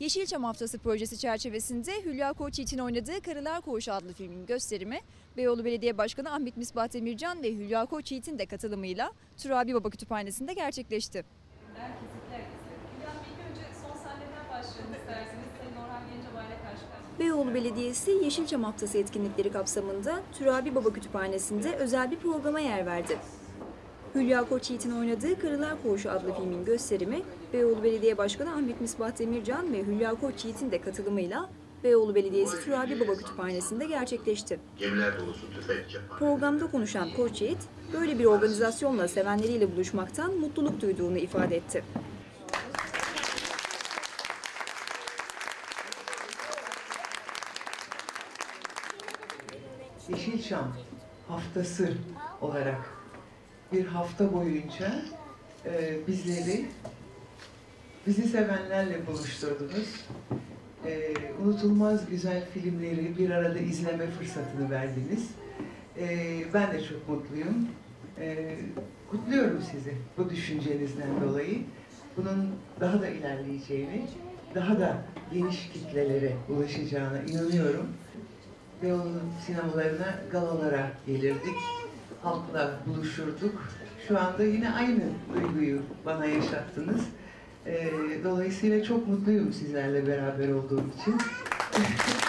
Yeşilçam Haftası projesi çerçevesinde Hülya Koçyiğit'in oynadığı Karılar Koğuşu adlı filmin gösterimi Beyoğlu Belediye Başkanı Ahmet Misbah Demircan ve Hülya Koçyiğit'in de katılımıyla Turabi Baba Kütüphanesi'nde gerçekleşti. Beyoğlu Belediyesi Yeşilçam Haftası etkinlikleri kapsamında Turabi Baba Kütüphanesi'nde özel bir programa yer verdi. Hülya Koçyiğit'in oynadığı Karılar Koğuşu adlı filmin gösterimi Beyoğlu Belediye Başkanı Ahmet Misbah Demircan ve Hülya Koçyiğit'in de katılımıyla Beyoğlu Belediyesi Turabi Baba Kütüphanesi'nde gerçekleşti. Programda konuşan Koçyiğit, böyle bir organizasyonla sevenleriyle buluşmaktan mutluluk duyduğunu ifade etti. Yeşilçam haftası olarak bir hafta boyunca e, bizleri bizi sevenlerle buluşturdunuz. E, unutulmaz güzel filmleri bir arada izleme fırsatını verdiniz. E, ben de çok mutluyum. E, kutluyorum sizi bu düşüncenizden dolayı. Bunun daha da ilerleyeceğini, daha da geniş kitlelere ulaşacağına inanıyorum. Beyoğlu sinemalarına, galalara gelirdik. Halkla buluşurduk. Şu anda yine aynı duyguyu bana yaşattınız. Ee, dolayısıyla çok mutluyum sizlerle beraber olduğum için.